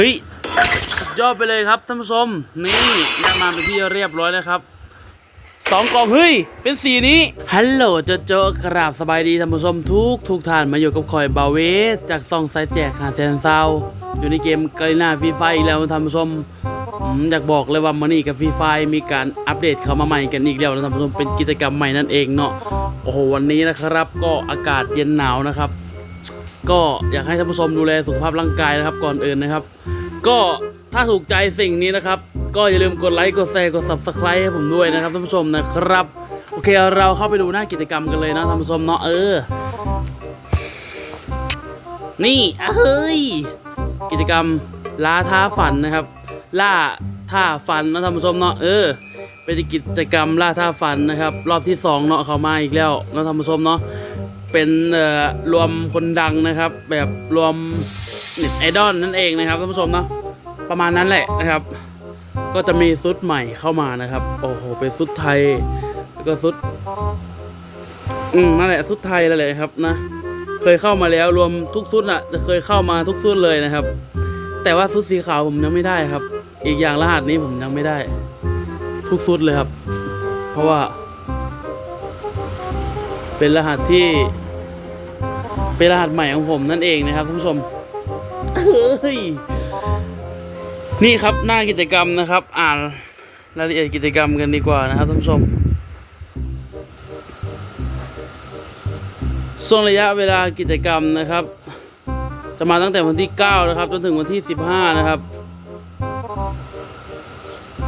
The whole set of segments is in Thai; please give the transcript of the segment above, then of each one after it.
เฮ้ยยอดไปเลยครับท่านผู้ชม นี่ได้มาเป็นที่เรียบร้อยแล้วครับสองกล่องเฮ้ย เป็นสีนี้ฮัลโหลโจโจกราบสบายดีท่านผู้ชมทุกทุกท่านมาอยู่กับคอยบาเวสจากซองไซแจกหาแซนเซาอยู่ในเกมกาลินาฟีไฟแล้วท่านผู้ชมอยากบอกเลยว่ามันนี่กับฟีไฟมีการอัปเดตเข้ามาใหม่กันอีกแล้วท่านผู้ชมเป็นกิจกรรมใหม่นั่นเองเนาะโอ้โหวันนี้นะครับก็อากาศเย็นหนาวนะครับ ก็อยากให้ท่านผู้ชมดูแลสุขภาพร่างกายนะครับก่อนอื่นนะครับ ก็ถ้าถูกใจสิ่งนี้นะครับ ก็อย่าลืมกดไลค์กดแชร์กด subscribe ให้ผมด้วยนะครับท่านผู้ชมนะครับ โอเคเราเข้าไปดูหน้ากิจกรรมกันเลยนะท่านผู้ชมเนาะเออ นี่เฮ้ยกิจกรรมล่าท้าฝันนะครับ ล่าท่าฝันนะท่านผู้ชมเนาะเออเป็นกิจกรรมล่าท่าฝันนะครับ รอบที่สองเนาะเขามาอีกแล้วนะท่านผู้ชมเนาะ เป็นรวมคนดังนะครับ แบบรวมเน็ตไอดอลนั่นเองนะครับท่านผู้ชมเนาะประมาณนั้นแหละนะครับ ก็จะมีซุดใหม่เข้ามานะครับ โอ้โหเป็นซุดไทยแล้วก็ซุดอืมนั่นแหละซุดไทยนั่นแหละครับนะเคยเข้ามาแล้วรวมทุกซุดอะจะเคยเข้ามาทุกซุดเลยนะครับ แต่ว่าซุดสีขาวผมยังไม่ได้ครับ อีกอย่างรหัสนี้ผมยังไม่ได้ ทุกซุดเลยครับ เพราะว่า เป็นรหัสที่ เป็นรหัสใหม่ของผมนั่นเองนะครับท่านผู้ชมนี่ครับหน้ากิจกรรมนะครับ อ่านรายละเอียดกิจกรรมกันดีกว่านะครับท่านผู้ชมช่วงระยะเวลากิจกรรมนะครับ จะมาตั้งแต่วันที่ 9 นะครับ จนถึงวันที่ 15 นะครับ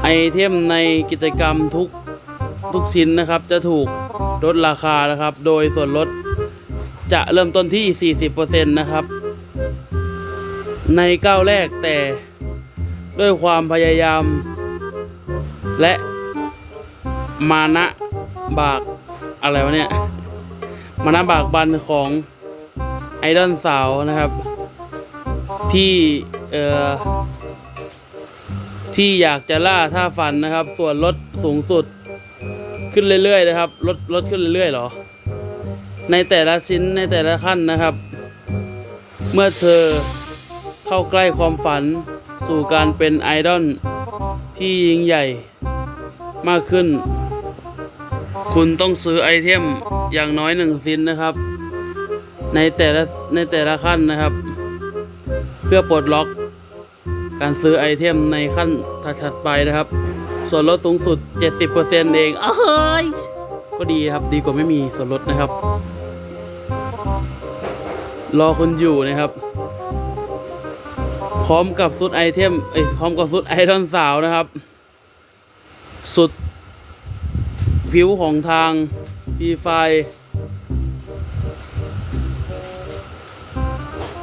ไอเทมในกิจกรรมทุกทุกชิ้นนะครับจะถูก ลดราคานะครับ โดยส่วนลดจะเริ่มต้นที่ 40%นะครับ ในก้าวแรกแต่ด้วยความพยายาม และมานะบากอะไรวะเนี่ย มานะบากบันของไอดอลสาวนะครับ ที่เอ่อที่อยากจะล่าท่าฟันนะครับ ส่วนลดสูงสุด ขึ้นเรื่อยๆนะครับลดลดขึ้นเรื่อยๆหรอ ในแต่ละชิ้นในแต่ละขั้นนะครับ เมื่อเธอเข้าใกล้ความฝันสู่การเป็นไอดอลที่ยิ่งใหญ่มากขึ้น คุณต้องซื้อไอเทมอย่างน้อยหนึ่งชิ้นนะครับ ในแต่ละในแต่ละขั้นนะครับ เพื่อปลดล็อกการซื้อไอเทมในขั้นถัดๆไปนะครับ ส่วนลดสูงสุด 70%เองเอ้ยก็ดีครับดีกว่าไม่มีส่วนลดนะครับ รอคุณอยู่นะครับ พร้อมกับสุดไอเทมเอ้ยพร้อมกับสุดไอรอนสาวนะครับ สุดผิวของทางพีไฟ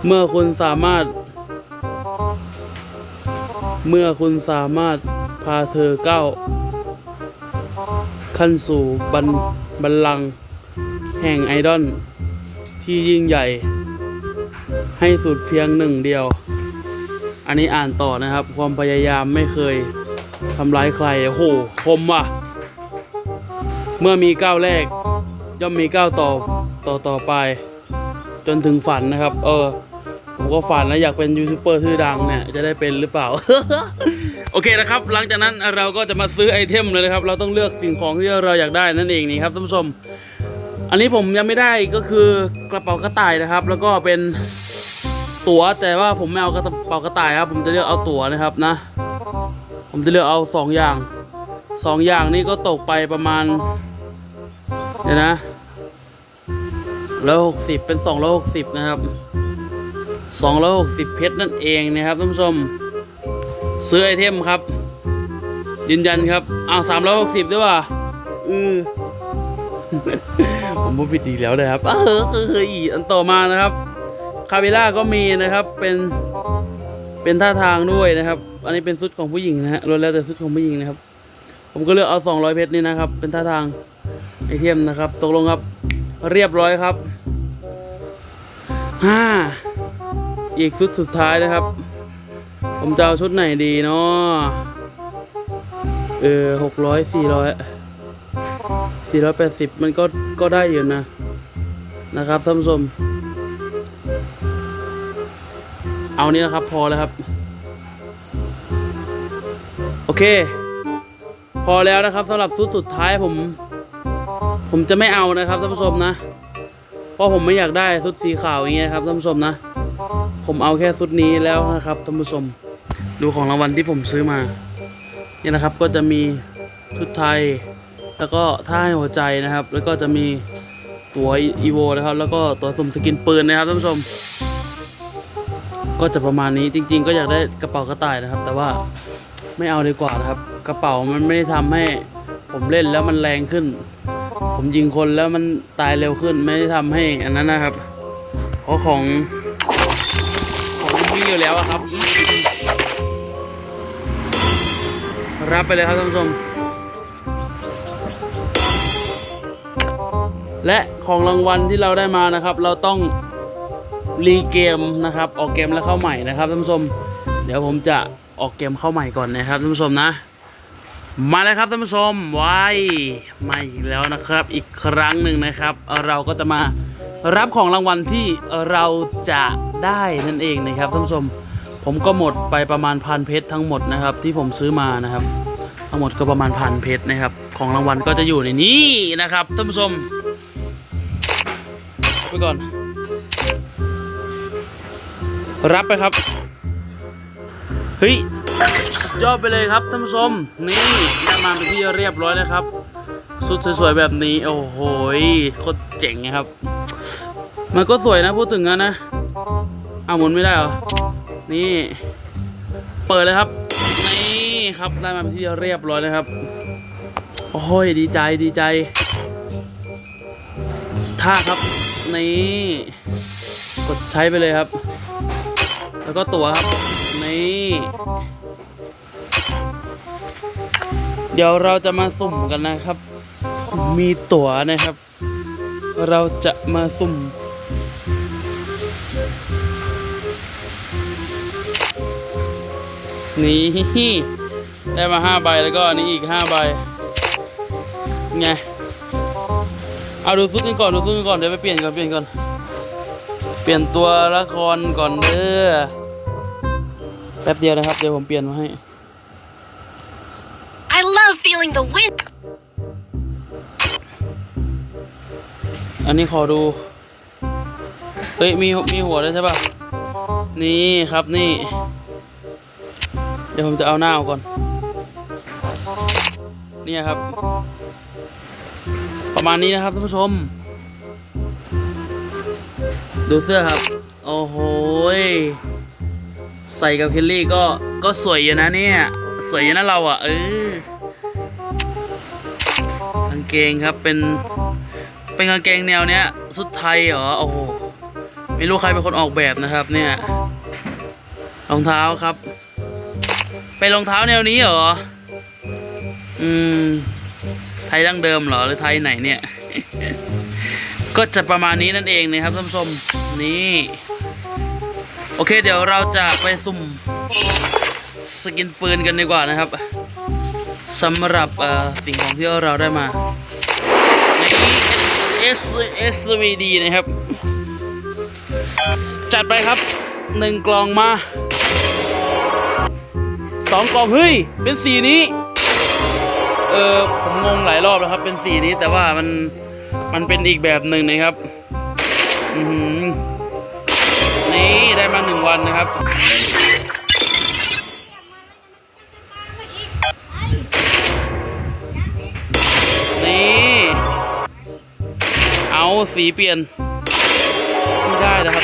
เมื่อคุณสามารถ เมื่อคุณสามารถาเธอก้าวขั้นสู่บันบัลลังก์แห่งไอดอลที่ยิ่งใหญ่ ให้สุดเพียงหนึ่งเดียว อันนี้อ่านต่อนะครับ ความพยายามไม่เคยทำร้ายใคร โอ้โห คมว่ะ เมื่อมีก้าวแรก ย่อมมีก้าวต่อต่อต่อไป จนถึงฝันนะครับ เออ ผมก็ฝันนะอยากเป็นยูทูบเบอร์ชื่อดังเนี่ย จะได้เป็นหรือเปล่า อเคนะครับ หลังจากนั้นเราก็จะมาซื้อไอเทมเลยนะครับ เราต้องเลือกสิ่งของที่เราอยากได้นั่นเองนี่ครับท่านผู้ชม อันนี้ผมยังไม่ได้ก็คือกระเป๋ากระต่ายนะครับ แล้วก็เป็นตั๋วแต่ว่าผมไม่เอากระเป๋ากระต่ายครับ ผมจะเลือกเอาตั๋วนะครับนะ ผมจะเลือกเอาสองอย่างสองอย่างนี้ก็ตกไปประมาณเดี๋ยวนะร้อยหกสิบเป็นสองร้อยหกสิบนะครับสองร้อยหกสิบเพชรนั่นเองนะครับท่านผู้ชม ซื้อไอเทมครับ ยืนยันครับอ้าวสามร้อยหกสิบด้วยว่ะอือผมพูดผิดดีแล้วนะครับเออเออเอออีอันต่อมานะครับ คาเวล่าก็มีนะครับ เป็น เป็นท่าทางด้วยนะครับ อันนี้เป็นชุดของผู้หญิงนะฮะรวมแล้วแต่ชุดของผู้หญิงนะครับ ผมก็เลือกเอา200เพชรนี่นะครับ เป็นท่าทางไอเทมนะครับ ตกลงครับ เรียบร้อยครับห้าอีกชุดสุดท้ายนะครับ ผมจะเอาชุดไหนดีเนาะเออหกร้อยสี่ร้อยสี่ร้อยแปดสิบมันก็ก็ได้อยู่นะ นะครับท่านผู้ชมเอานี้นะครับพอแล้วครับ โอเค พอแล้วนะครับสำหรับชุดสุดท้ายผม ผมจะไม่เอานะครับท่านผู้ชมนะ เพราะผมไม่อยากได้ชุดสีขาวอย่างเงี้ยครับท่านผู้ชมนะ ผมเอาแค่ชุดนี้แล้วนะครับท่านผู้ชม ดูของรางวัลที่ผมซื้อมาเนี่ยนะครับก็จะมีชุดไทย แล้วก็ท่าให้หัวใจนะครับ แล้วก็จะมีตัวอีโวนะครับ แล้วก็ตัวสมสกินปืนนะครับท่านผู้ชม ก็จะประมาณนี้จริง ๆ ก็อยากได้กระเป๋ากระต่ายนะครับ แต่ว่าไม่เอาดีกว่านะครับ กระเป๋ามันไม่ได้ทำให้ผมเล่นแล้วมันแรงขึ้น ผมยิงคนแล้วมันตายเร็วขึ้น ไม่ได้ทำให้อันนั้นนะครับเพราะของ อยู่แล้วครับ รับไปเลยครับท่านผู้ชม และของรางวัลที่เราได้มานะครับ เราต้องรีเกมนะครับ ออกเกมแล้วเข้าใหม่นะครับท่านผู้ชม เดี๋ยวผมจะออกเกมเข้าใหม่ก่อนนะครับท่านผู้ชมนะ มาเลยครับท่านผู้ชมไว้มาอีกแล้วนะครับ อีกครั้งหนึ่งนะครับ เราก็จะมา รับของรางวัลที่เราจะได้นั่นเองนะครับท่านผู้ชม ผมก็หมดไปประมาณพันเพชรทั้งหมดนะครับ ที่ผมซื้อมานะครับ ทั้งหมดก็ประมาณพันเพชรนะครับ ของรางวัลก็จะอยู่ในนี้นะครับท่านผู้ชมไปก่อน รับไปครับเฮ้ยยอดไปเลยครับท่านผู้ชม นี่ได้มาเป็นที่เรียบร้อยนะครับ สุดสวยๆแบบนี้ โอ้โหโคตรเจ๋งนะครับ มันก็สวยนะพูดถึงนะนะเอาหมุนไม่ได้เหรอ นี่ เปิดเลยครับ นี่ครับได้มาเป็นที่เรียบร้อยนะครับ โอ้ยดีใจดีใจท่าครับ นี่ กดใช้ไปเลยครับ แล้วก็ตั๋วครับ นี่ เดี๋ยวเราจะมาสุ่มกันนะครับ มีตั๋วนะครับ เราจะมาสุ่ม นี่ได้มาห้าใบแล้วก็อันนี้อีกห้าใบไงเอาดูซุดกันก่อนดูซุดกันก่อนเดี๋ยวไปเปลี่ยนก่อนเปลี่ยนก่อนเปลี่ยนตัวละครก่อนเด้อแป๊บเดียวนะครับเดี๋ยวผมเปลี่ยนมาให้ I love feeling the wind. อันนี้ขอดูเฮ้ยมีมีหัวด้วยใช่ป่ะนี่ครับนี่เดี๋ยวผมจะเอาหน้าออกก่อน เนี่ยครับ ประมาณนี้นะครับท่านผู้ชม ดูเสื้อครับ โอ้โหใส่กับเคลลี่ก็ก็สวยอยู่นะเนี่ย สวยอยู่นะเราอะ เออกางเกงครับเป็นเป็นกางเกงแนวเนี้ยสุดไทยเหรอโอ้โหไม่รู้ใครเป็นคนออกแบบนะครับเนี่ยรองเท้าครับ เป็นรองเท้าแนวนี้เหรอ อืม ไทยดั้งเดิมเหรอหรือไทยไหนเนี่ย ก็จะประมาณนี้นั่นเองนะครับท่านผู้ชมนี่ โอเค เดี๋ยวเราจะไปสุ่มสกินปืนกันดีกว่านะครับสำหรับสิ่งของที่เราได้มาใน S S V D นะครับ จัดไปครับหนึ่งกล่องมา สองกล่องเฮ้ย เป็นสีนี้ เออผมงงหลายรอบแล้วครับ เป็นสีนี้แต่ว่ามันมันเป็นอีกแบบหนึ่งนะครับอือหือนี่ได้มาหนึ่งวันนะครับนี่เอาสีเปลี่ยนไม่ได้นะครับ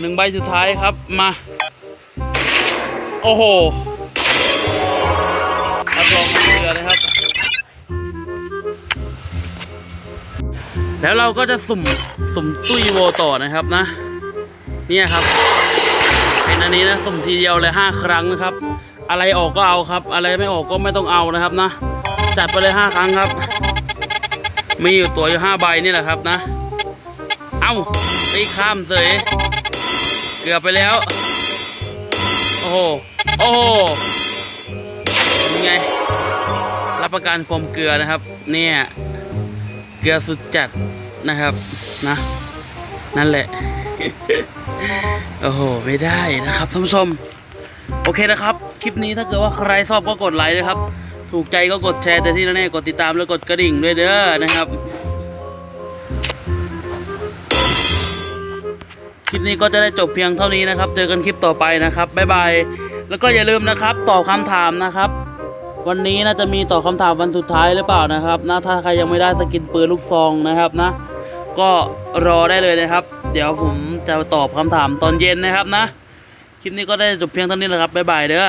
หนึ่งใบสุดท้ายครับมา โอ้โหรับรองเกลือนะครับ แล้วเราก็จะสุ่มสุ่มตุ้ยโวต่อนะครับนะ เนี่ยครับ เป็นอันนี้นะสุ่มทีเดียวเลยห้าครั้งนะครับ อะไรออกก็เอาครับ อะไรไม่ออกก็ไม่ต้องเอานะครับนะ จัดไปเลยห้าครั้งครับ มีอยู่ตัวอยู่ห้าใบนี่แหละครับนะ เอ้าไปข้ามเสยเกือบไปแล้ว โอ้โห โอ้โหเป็นไง รับประกันความเกลือนะครับ เนี่ย เกลือสุดจัดนะครับ นะ นั่นแหละ โอ้โห ไม่ได้นะครับท่านผู้ชม โอเคนะครับ คลิปนี้ถ้าเกิดว่าใครชอบก็กดไลค์นะครับ ถูกใจก็กดแชร์แต่ที่แน่ๆกดติดตามแล้วกดกระดิ่งด้วยเด้อนะครับ ลิปนี้ก็จะได้จบเพียงเท่านี้นะครับ เจอกันคลิปต่อไปนะครับบ๊ายบายแล้วก็อย่าลืมนะครับตอบคำถามนะครับ วันนี้น่าจะมีตอบคำถามวันสุดท้ายหรือเปล่านะครับนะถ้าใครยังไม่ได้สกินปืนลูกซองนะครับนะ ก็รอได้เลยนะครับ เดี๋ยวผมจะตอบคำถามตอนเย็นนะครับนะ คลิปนี้ก็ได้จบเพียงเท่านี้แหละครับบ๊ายบายเด้อ